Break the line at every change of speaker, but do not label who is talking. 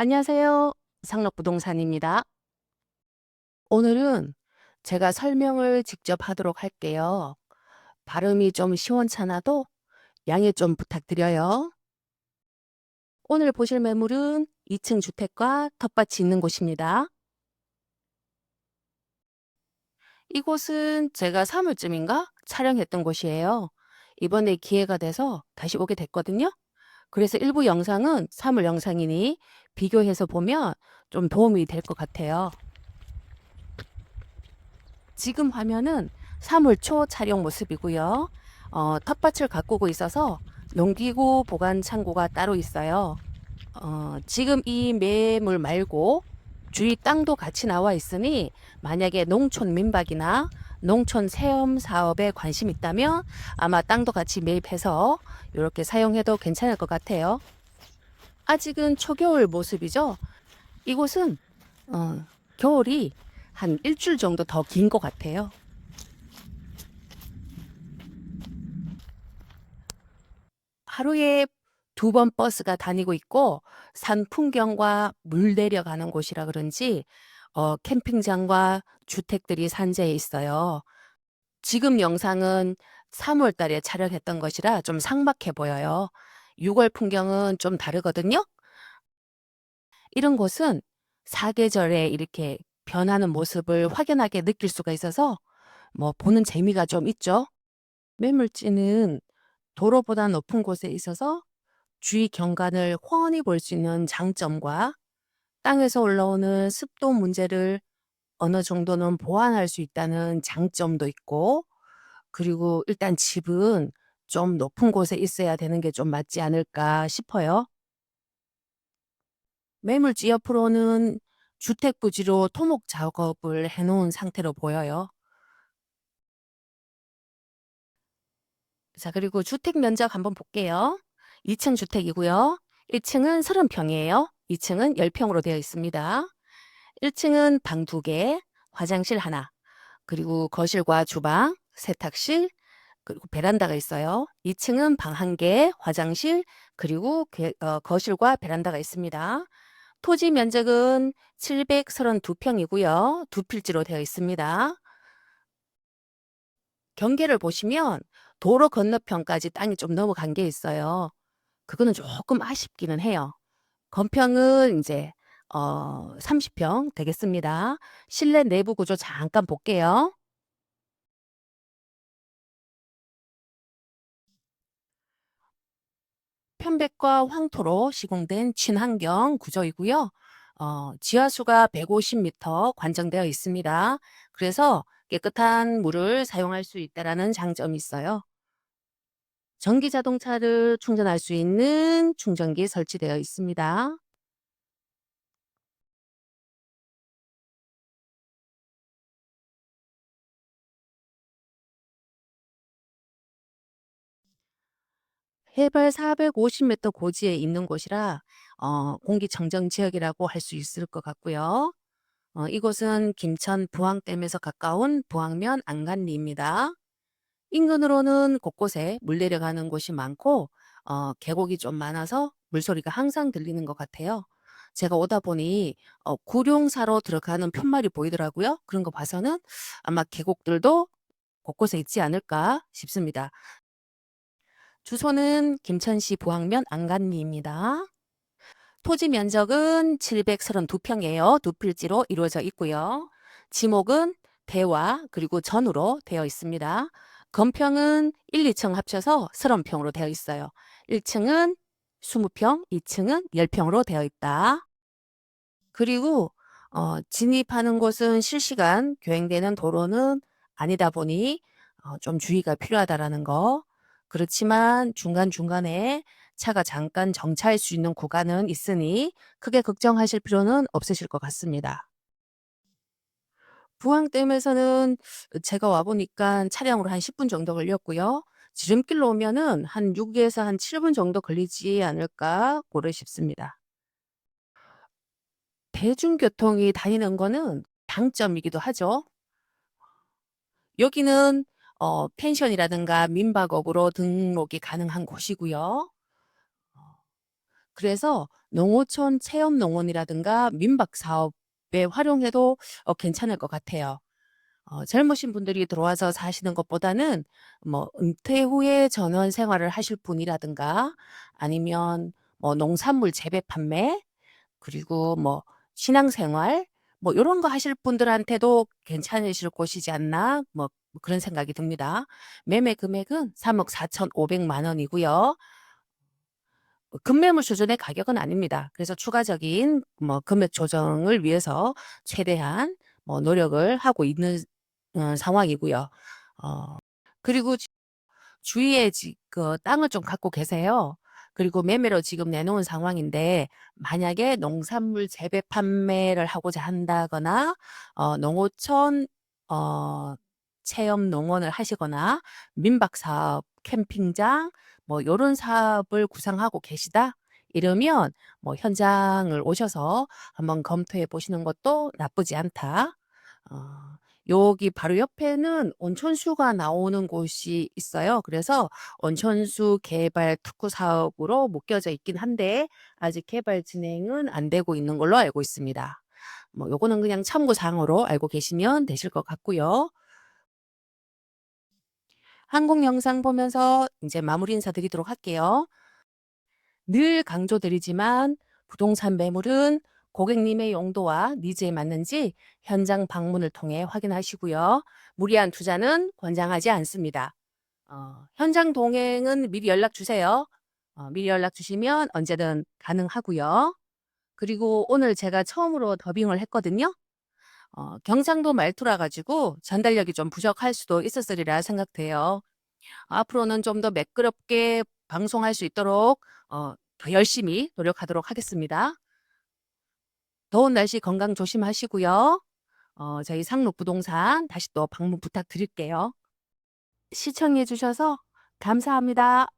안녕하세요. 상록부동산입니다. 오늘은 제가 설명을 직접 하도록 할게요. 발음이 좀 시원찮아도 양해 좀 부탁드려요. 오늘 보실 매물은 2층 주택과 텃밭이 있는 곳입니다. 이곳은 제가 3월쯤인가 촬영했던 곳이에요. 이번에 기회가 돼서 다시 오게 됐거든요. 그래서 일부 영상은 3월 영상이니 비교해서 보면 좀 도움이 될 것 같아요. 지금 화면은 3월 초 촬영 모습이고요. 어, 텃밭을 가꾸고 있어서 농기구 보관 창고가 따로 있어요. 어, 지금 이 매물 말고 주위 땅도 같이 나와 있으니 만약에 농촌 민박이나 농촌 체험 사업에 관심 있다면 아마 땅도 같이 매입해서 이렇게 사용해도 괜찮을 것 같아요. 아직은 초겨울 모습이죠. 이곳은 어, 겨울이 한 일주일 정도 더 긴 것 같아요. 하루에 두 번 버스가 다니고 있고 산 풍경과 물 내려가는 곳이라 그런지 어, 캠핑장과 주택들이 산재해 있어요. 지금 영상은 3월 달에 촬영했던 것이라 좀 삭막해 보여요. 6월 풍경은 좀 다르거든요. 이런 곳은 사계절에 이렇게 변하는 모습을 확연하게 느낄 수가 있어서 뭐 보는 재미가 좀 있죠. 매물지는 도로보다 높은 곳에 있어서 주위 경관을 훤히 볼 수 있는 장점과 땅에서 올라오는 습도 문제를 어느 정도는 보완할 수 있다는 장점도 있고 그리고 일단 집은 좀 높은 곳에 있어야 되는 게 좀 맞지 않을까 싶어요. 매물지 옆으로는 주택 부지로 토목 작업을 해 놓은 상태로 보여요. 자, 그리고 주택 면적 한번 볼게요. 2층 주택이고요. 1층은 30평이에요. 2층은 10평으로 되어 있습니다. 1층은 방 2개, 화장실 하나, 그리고 거실과 주방, 세탁실, 그리고 베란다가 있어요. 2층은 방 1개, 화장실, 그리고 게- 어, 거실과 베란다가 있습니다. 토지 면적은 732평이고요. 두 필지로 되어 있습니다. 경계를 보시면 도로 건너편까지 땅이 좀 넘어간 게 있어요. 그거는 조금 아쉽기는 해요. 건평은 이제 어 30평 되겠습니다. 실내 내부 구조 잠깐 볼게요. 편백과 황토로 시공된 친환경 구조이고요. 어, 지하수가 150m 관정되어 있습니다. 그래서 깨끗한 물을 사용할 수 있다라는 장점이 있어요. 전기 자동차를 충전할 수 있는 충전기 설치되어 있습니다. 해발 450m 고지에 있는 곳이라 어, 공기청정 지역이라고 할 수 있을 것 같고요. 어, 이곳은 김천 부항댐에서 가까운 부항면 안간리입니다. 인근으로는 곳곳에 물 내려가는 곳이 많고 어, 계곡이 좀 많아서 물소리가 항상 들리는 것 같아요. 제가 오다 보니 어, 구룡사로 들어가는 편말이 보이더라고요. 그런 거 봐서는 아마 계곡들도 곳곳에 있지 않을까 싶습니다. 주소는 김천시 부항면 안간리입니다. 토지 면적은 732평이에요. 두 필지로 이루어져 있고요. 지목은 대와 그리고 전으로 되어 있습니다. 건평은 1, 2층 합쳐서 30평으로 되어 있어요. 1층은 20평, 2층은 10평으로 되어 있다. 그리고 어, 진입하는 곳은 실시간 교행되는 도로는 아니다 보니 어, 좀 주의가 필요하다라는 거. 그렇지만 중간중간에 차가 잠깐 정차할 수 있는 구간은 있으니 크게 걱정하실 필요는 없으실 것 같습니다. 부항댐에서는 제가 와 보니까 차량으로 한 10분 정도 걸렸고요. 지름길로 오면은 한 6에서 한 7분 정도 걸리지 않을까 고려 싶습니다. 대중교통이 다니는 거는 장점이기도 하죠. 여기는 어, 펜션이라든가 민박업으로 등록이 가능한 곳이고요. 어, 그래서 농어촌 체험 농원이라든가 민박 사업 에 활용해도 어 괜찮을 것 같아요. 어 젊으신 분들이 들어와서 사시는 것보다는 뭐 은퇴 후에 전원 생활을 하실 분이라든가 아니면 뭐 농산물 재배 판매 그리고 뭐 신앙생활 뭐 요런 거 하실 분들한테도 괜찮으실 곳이지 않나 뭐 그런 생각이 듭니다. 매매 금액은 3억 4,500만 원이고요. 어 급매물 수준의 가격은 아닙니다. 그래서 추가적인 뭐 금액 조정을 위해서 최대한 뭐 노력을 하고 있는 어 상황이고요. 어 그리고 지 주위에 지 그 땅을 좀 갖고 계세요. 그리고 매매로 지금 내놓은 상황인데 만약에 농산물 재배 판매를 하고자 한다거나 어 농어촌 어 체험 농원을 하시거나 민박 사업, 캠핑장 뭐 요런 사업을 구상하고 계시다? 이러면 뭐 현장을 오셔서 한번 검토해 보시는 것도 나쁘지 않다. 어 여기 바로 옆에는 온천수가 나오는 곳이 있어요. 그래서 온천수 개발 특구 사업으로 묶여져 있긴 한데 아직 개발 진행은 안 되고 있는 걸로 알고 있습니다. 뭐 요거는 그냥 참고 사항으로 알고 계시면 되실 것 같고요. 한국 영상 보면서 인제 마무리 인사드리도록 할게요. 늘 강조드리지만 부동산 매물은 고객님의 용도와 니즈에 맞는지 현장 방문을 통해 확인하시고요. 무리한 투자는 권장하지 않습니다. 어 현장 동행은 미리 연락 주세요. 어 미리 연락 주시면 언제든 가능하고요. 그리고 오늘 제가 처음으로 더빙을 했거든요. 어 경상도 말투라 가지고 전달력이 좀 부족할 수도 있었으리라 생각돼요. 앞으로는 좀 더 매끄럽게 방송할 수 있도록 어 더 열심히 노력하도록 하겠습니다. 더운 날씨 건강 조심하시고요. 어 저희 상록 부동산 다시 또 방문 부탁드릴게요. 시청해 주셔서 감사합니다.